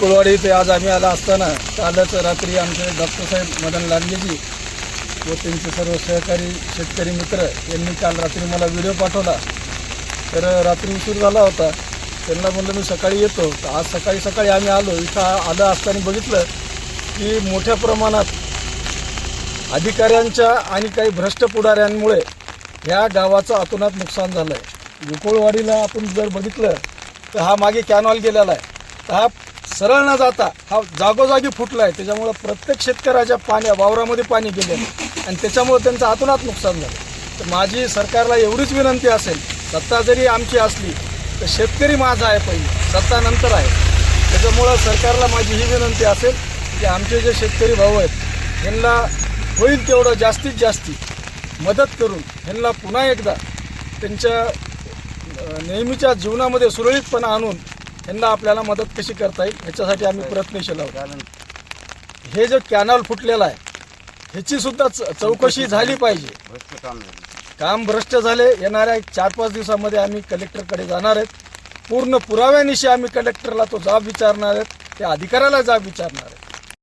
कुलवाडी इथे आज आम्ही आला असताना कालच रात्री आमचे डॉक्टर साहेब मदन लांडगेजी व त्यांचे सर्व सहकारी शेतकरी मित्र यांनी काल रात्री मला व्हिडिओ पाठवला. तर रात्री उशीर झाला होता. त्यांना म्हणलं मी सकाळी येतो. तर आज सकाळी सकाळी आम्ही आलो. इथं आलं असताना बघितलं की मोठ्या प्रमाणात अधिकाऱ्यांच्या आणि काही भ्रष्ट पुढाऱ्यांमुळे ह्या गावाचं अतोनात नुकसान झालं आहे गोकुळवाडीला आपण जर बघितलं तर हा मागे कॅनॉल गेलेला आहे. तर हा सरळ न जाता हा जागोजागी फुटला आहे त्याच्यामुळं प्रत्येक शेतकऱ्याच्या पाण्या वावरामध्ये पाणी गेले आहे. आणि त्याच्यामुळं त्यांचं अतोनात नुकसान झालं. तर माझी सरकारला एवढीच विनंती असेल सत्ता जरी आमची असली तर शेतकरी माझा आहे पहिले सत्ता नंतर आहे. त्याच्यामुळं सरकारला माझी ही विनंती असेल की आमचे जे शेतकरी भाऊ आहेत यांना होईल तेवढं जास्तीत जास्ती मदत करून ह्यांना पुन्हा एकदा त्यांच्या नेहमीच्या जीवनामध्ये सुरळीतपणा आणून ह्यांना आपल्याला मदत कशी करता येईल ह्याच्यासाठी आम्ही प्रयत्नशील आहोत. हे जे कॅनल फुटलेलं आहे ह्याची सुद्धा च- चौकशी झाली पाहिजे. काम भ्रष्ट झाले येणाऱ्या चार पाच दिवसामध्ये आम्ही कलेक्टरकडे जाणार आहेत. पूर्ण पुराव्यानिशी आम्ही कलेक्टरला तो जाब विचारणार आहेत त्या अधिकाऱ्याला जाब विचारणार आहेत.